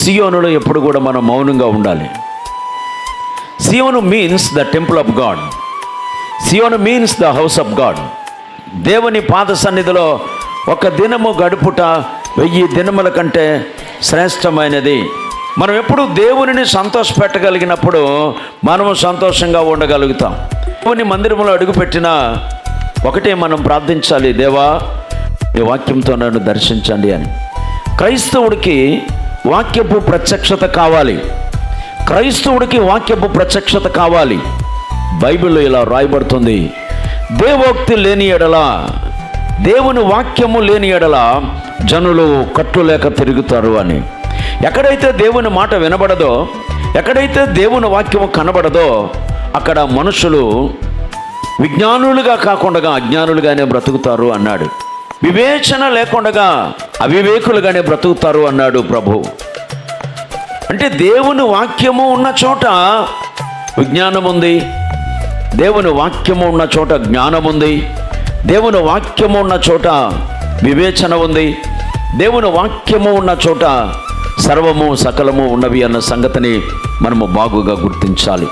సియోనులో ఎప్పుడు కూడా మనం మౌనంగా ఉండాలి. Zion means the temple of God Zion means the house of God దేవుని పాద సన్నిధిలో ఒక దినము గడుపుట వెయ్యి దినముల కంటే శ్రేష్టమైనది. మనం ఎప్పుడు దేవునిని సంతోషపెట్టగలిగినప్పుడు మనము సంతోషంగా ఉండగలుగుతాం. దేవుని మందిరంలో అడుగుపెట్టిన ఒకటే మనం ప్రార్థించాలి దేవా ఈ వాక్యంతో నన్ను దర్శించండి అని. క్రైస్తవుడికి వాక్యపు ప్రత్యక్షత కావాలి. క్రైస్తవుడికి వాక్యపు ప్రత్యక్షత కావాలి. బైబిల్లో ఇలా రాయబడుతుంది. దేవోక్తి లేని ఎడల దేవుని వాక్యము లేని ఎడల జనులు కట్టులేక తిరుగుతారు అని. ఎక్కడైతే దేవుని మాట వినబడదో ఎక్కడైతే దేవుని వాక్యము కనబడదో అక్కడ మనుషులు విజ్ఞానులుగా కాకుండా అజ్ఞానులుగానే బ్రతుకుతారు అన్నాడు. వివేచన లేకుండా అవివేకులుగానే బ్రతుకుతారు అన్నాడు ప్రభు. అంటే దేవుని వాక్యము ఉన్న చోట విజ్ఞానం ఉంది. దేవుని వాక్యము ఉన్న చోట జ్ఞానం ఉంది. దేవుని వాక్యము ఉన్న చోట వివేచన ఉంది. దేవుని వాక్యము ఉన్న చోట సర్వము సకలము ఉన్నవి అన్న సంగతిని మనము బాగుగా గుర్తించాలి.